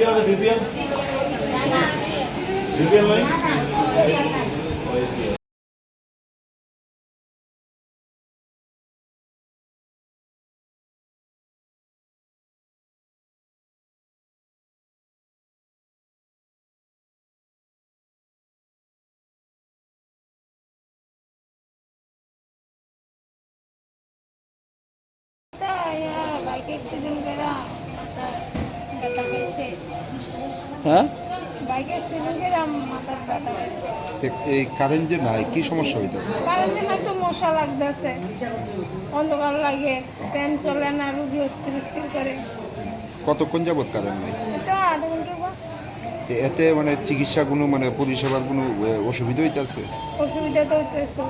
Divya ka, Divya? Divya ba yun? Saya, bakit sinundaran? হ্যাঁ? এই current যে নাই কি সমস্যা হইতেছে? কারেন্টে হয়তো মশা লাগতেছে। অন্ধকার লাগে ফ্যান চলে না রুগী অস্থির স্থির করে। কতক্ষণ যাবত কারেন্ট নাই? এটা আধা ঘণ্টার এতে মানে চিকিৎসা কোনো মানে পরিষেবার কোনো অসুবিধা হইতেছে? অসুবিধা তো হইতেছে।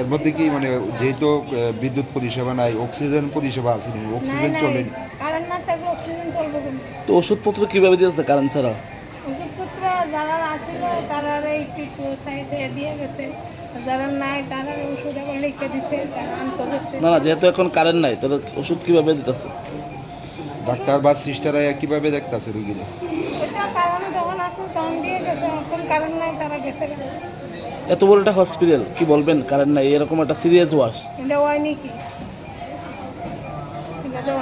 এর মধ্যে কি মানে যেহেতু বিদ্যুৎ পরিষেবা নাই অক্সিজেন পরিষেবা আছে নি অক্সিজেন চলে কারেন্ট না থাকলে অক্সিজেন চলবে কিন্তু তো ওষুধপত্র কীভাবে দিতেছে কারেন্ট ছাড়া? ওষুধপত্র যারা আছিল তারা একটু একটু সাইজে দিয়ে গেছে। যারা নাই তারা ওষুধ আবার লিখে দিছে আনতে গেছে। না না যেহেতু এখন কারেন্ট নাই তাহলে ওষুধ কীভাবে দিতেছে? ডাক্তার বা সিস্টাররা কীভাবে দেখতেছে রুগীরা? এটা কারণ যখন আসুন তখন দিয়ে গেছে এখন কারণ নাই তারা গেছে এত বড় একটা হসপিটাল কি বলবেন? কারেন্ট নাই এরকম একটা সিরিয়াস ওয়াশ এটা নাকি এটা তো